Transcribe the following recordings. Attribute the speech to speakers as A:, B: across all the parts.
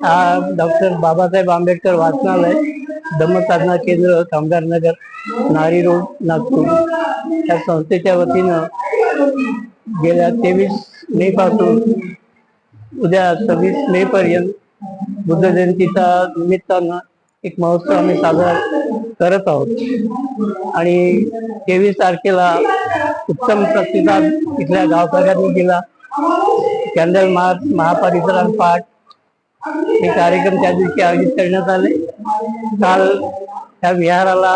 A: हा डॉक्टर बाबासाहेब आंबेडकर वाचनालय धम्मसाधना केंद्र कामगार नगर नारी रोड नागपूर या संस्थेच्या वतीनं गेल्या तेवीस मे पासून उद्या सव्वीस मे पर्यंत बुद्ध जयंतीच्या निमित्तानं एक महोत्सव आम्ही साजरा करत आहोत आणि तेवीस तारखेला उत्तम प्रतिसाद इथल्या गावकऱ्यांनी दिला कॅन्डल मार्च महापरिसरात पाठ हे कार्यक्रम त्या दिवशी आयोजित करण्यात आले. काल त्या विहाराला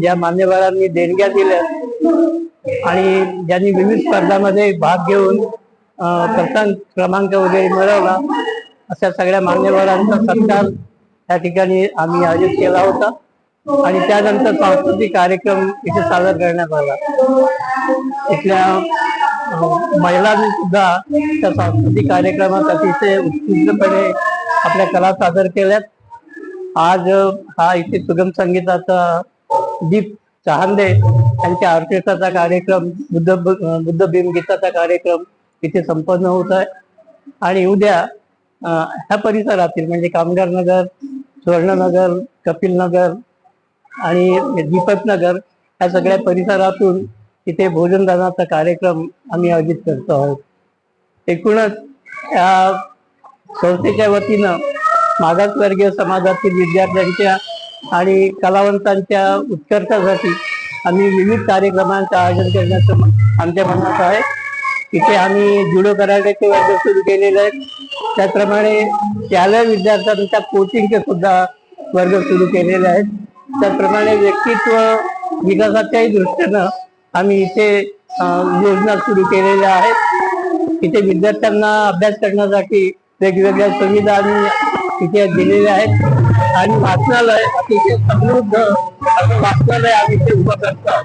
A: ज्या मान्यवरांनी देणग्या दिल्या आणि ज्यांनी विविध स्पर्धांमध्ये भाग घेऊन प्रथम क्रमांक वगैरे मिळवला अशा सगळ्या मान्यवरांचा सत्कार त्या ठिकाणी आम्ही आयोजित केला होता. आणि त्यानंतर सांस्कृतिक कार्यक्रम इथे सादर करण्यात आला. इथल्या महिलांनी सुद्धा त्या सांस्कृतिक कार्यक्रमात अतिशय उत्कृष्टपणे आपल्या कला सादर केल्यात. आज हा इथे सुगम संगीताचा दीप चहांदे यांच्या ऑर्केस्ट्राचा कार्यक्रम बुद्ध बुद्ध भीमगीताचा कार्यक्रम इथे संपन्न होत आहे. आणि उद्या ह्या परिसरातील म्हणजे कामगार नगर सुवर्णनगर कपिल नगर आणि दीपक नगर ह्या सगळ्या परिसरातून तिथे भोजनदानाचा कार्यक्रम आम्ही आयोजित करतो आहोत. एकूणच या संस्थेच्या वतीनं मागासवर्गीय समाजातील विद्यार्थ्यांच्या आणि कलावंतांच्या उत्कर्षासाठी आम्ही विविध कार्यक्रमांचं आयोजन करण्याचं आमच्या मनात आहे. इथे आम्ही जुडो कराटेचे वर्ग सुरू केलेले आहेत. त्याचप्रमाणे शालेय विद्यार्थ्यांच्या कोचिंगचे सुद्धा वर्ग सुरू केलेले आहेत. त्याचप्रमाणे व्यक्तित्व विकासाच्याही दृष्टीनं आम्ही इथे योजना सुरू केलेल्या आहेत. इथे विद्यार्थ्यांना अभ्यास करण्यासाठी वेगवेगळ्या सुविधा आम्ही इथे दिलेल्या आहेत. आणि वाचनालय अतिशय समृद्ध असं वाचनालय आम्ही इथे उभं करतो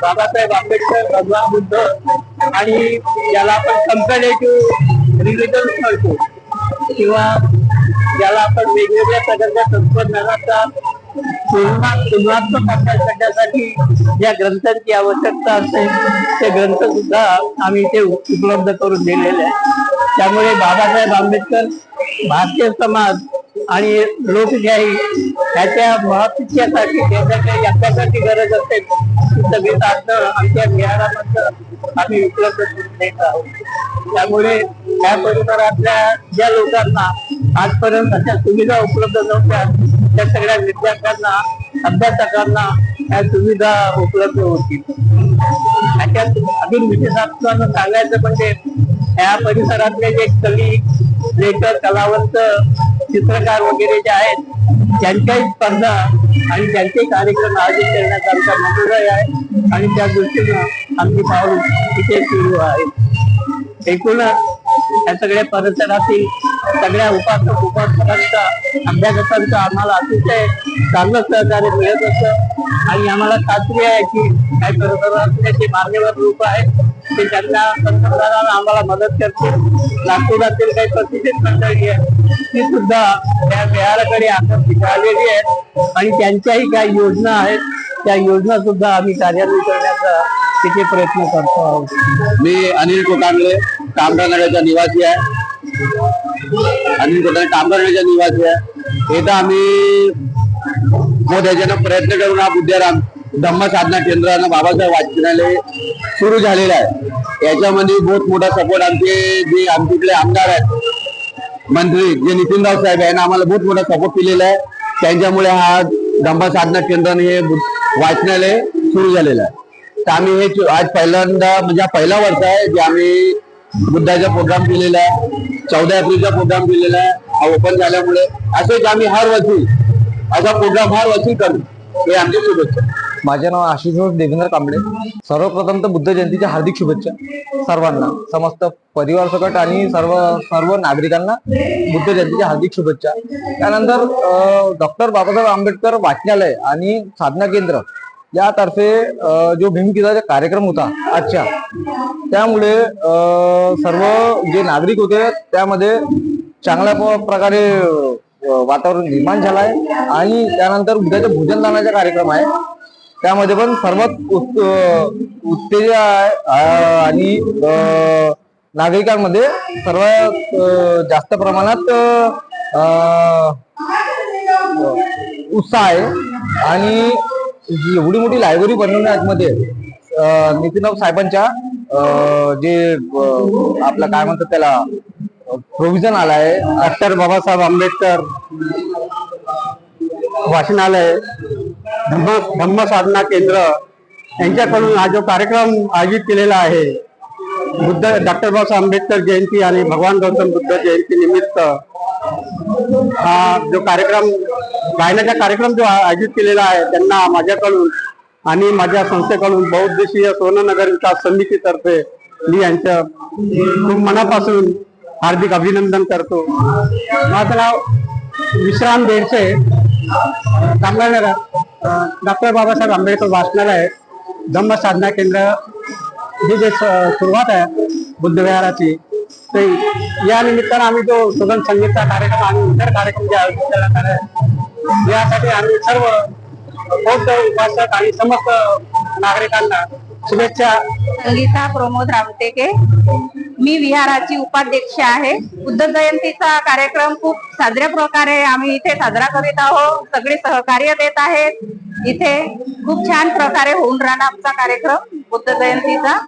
A: बाबासाहेब आंबेडकर भगवान बुद्ध आणि ज्याला आपण कम्पॅरेटिव्ह रिलिजन म्हणतो. किंवा ज्याला आपण वेगवेगळ्या प्रकारच्या तंत्रज्ञानाचा तुलनात्मक अभ्यास करण्यासाठी ज्या ग्रंथांची आवश्यकता असते ते ग्रंथ सुद्धा आम्ही इथे उपलब्ध करून दिलेले आहे त्यामुळे बाबासाहेब आंबेडकर भारतीय समाज आणि लोकशाही ह्याच्या महत्वासाठी ज्याच्या काही अभ्यासाची गरज असते सगळी साधनं आमच्या विहारामध्ये आम्ही उपलब्ध करून देत आहोत. त्यामुळे त्या परिसरातल्या ज्या लोकांना आजपर्यंत अशा सुविधा उपलब्ध नव्हत्या या सगळ्या विद्यार्थ्यांना अभ्यासकांना या सुविधा उपलब्ध होतील. त्याच्यात अजून विशेषत्वानं सांगायचं म्हणजे या परिसरातले जे कवी लेखक कलावंत चित्रकार वगैरे जे आहेत त्यांच्याही स्पर्धा आणि त्यांचे कार्यक्रम आयोजित करण्याचा आमचा मनोदय आहे. आणि त्या दृष्टीनं आमची पाऊल इथे सुरू आहे. एकूणच या सगळ्या परिसरातील सगळ्या उपासक उपासकांचा अभ्यासकांचा आम्हाला अतिशय चांगलं सहकार्य मिळत असतं आणि आम्हाला खात्री आहे की काही परिसरातले जे मान्यवर लोक आहेत. ते त्यांना पंतप्रधानांना आम्हाला मदत करतील. नागपुरातील काही प्रतिष्ठित मंडळी आहे ती सुद्धा त्या बिहाराकडे आकर्षित झालेली आहे आणि त्यांच्याही काही योजना आहेत. त्या योजना सुद्धा आम्ही कार्यान्वित करण्याचा तिथे प्रयत्न करतो आहोत.
B: मी अनिल कोकांगले कामगार नगरचा निवासी आहे. आणि कोकांगले काम करण्याच्या निवासी आहे. इथं आम्ही बहुत याच्यानं प्रयत्न करून हा बुद्धाराम धम्म साधना केंद्रानं बाबासाहेब वाचनालय सुरू झालेलं आहे. याच्यामध्ये बहुत मोठा सपोर्ट आमचे जे आमच्याकडे आमदार आहेत मंत्री जे नितीनराव साहेब यांना आम्हाला बहुत मोठा सपोर्ट केलेला आहे. त्यांच्यामुळे हा धम्म साधना केंद्राने हे वाचनालय सुरू झालेलं आहे. तर आम्ही हे आज पहिल्यांदा म्हणजे हा पहिला वर्ष आहे जे आम्ही बुद्धाचा प्रोग्राम केलेला आहे. चौदा एप्रिलचा प्रोग्राम केलेला आहे. हा ओपन झाल्यामुळे असेच आम्ही हर वर्षी असा प्रोग्राम हर वर्षी करू. हे आमची शुभेच्छा.
C: माझे नाव आशिष देवेंद्र कांबळे. सर्वप्रथम तर बुद्ध जयंतीच्या हार्दिक शुभेच्छा सर्वांना समस्त परिवार सकट आणि सर्व सर्व नागरिकांना बुद्ध जयंतीच्या हार्दिक शुभेच्छा. त्यानंतर डॉक्टर बाबासाहेब आंबेडकर वाचनालय आणि साधना केंद्र यातर्फे जो भीमगीताचा कार्यक्रम होता आजच्या त्यामुळे सर्व जे नागरिक होते त्यामध्ये चांगल्या प- प्रकारे वातावरण निर्माण झालं आहे आणि त्यानंतर उद्याचा भोजनदानाचा कार्यक्रम आहे त्यामध्ये पण सर्वात उत- उत्तेज आहे आणि नागरिकांमध्ये सर्वात जास्त प्रमाणात उत्साह आहे आणि एवढी मोठी लायब्ररी बनवली आतमध्ये नितीनराव साहेबांच्या जे आपलं काय म्हणतात त्याला प्रोव्हिजन आलाय
D: डॉक्टर बाबासाहेब आंबेडकर वाचनालय धम्म धम्म साधना केंद्र यांच्याकडून हा जो कार्यक्रम आयोजित केलेला आहे बुद्ध डॉक्टर बाबासाहेब आंबेडकर जयंती आणि भगवान गौतम बुद्ध जयंती निमित्त हा जो कार्यक्रम गायनाचा कार्यक्रम जो आयोजित केलेला आहे त्यांना माझ्याकडून आणि माझ्या संस्थेकडून बहुउद्देशीय सोननगर विकास समितीतर्फे मी यांचं खूप मनापासून हार्दिक अभिनंदन करतो. माझं नाव विश्राम देडसे कामगारनगर. डॉक्टर बाबासाहेब आंबेडकर वाचनालय धम्म साधना केंद्र. ही जे सुरुवात आहे बुद्धविहाराची ते या निमित्तानं आम्ही जो सुगम संगीतचा कार्यक्रम आणि इतर कार्यक्रम जे आयोजित करण्यात आले यासाठी आम्ही सर्व बौद्ध उपासक आणि समस्त नागरिकांना शुभेच्छा.
E: संगीता प्रमोद रामटेके. मी विहाराची उपाध्यक्ष आहे. बुद्ध जयंतीचा कार्यक्रम खूप साजऱ्या प्रकारे आम्ही इथे साजरा करीत आहोत. सगळे सहकार्य देत आहेत. इथे खूप छान प्रकारे होऊन राहणार आमचा कार्यक्रम बुद्ध जयंतीचा.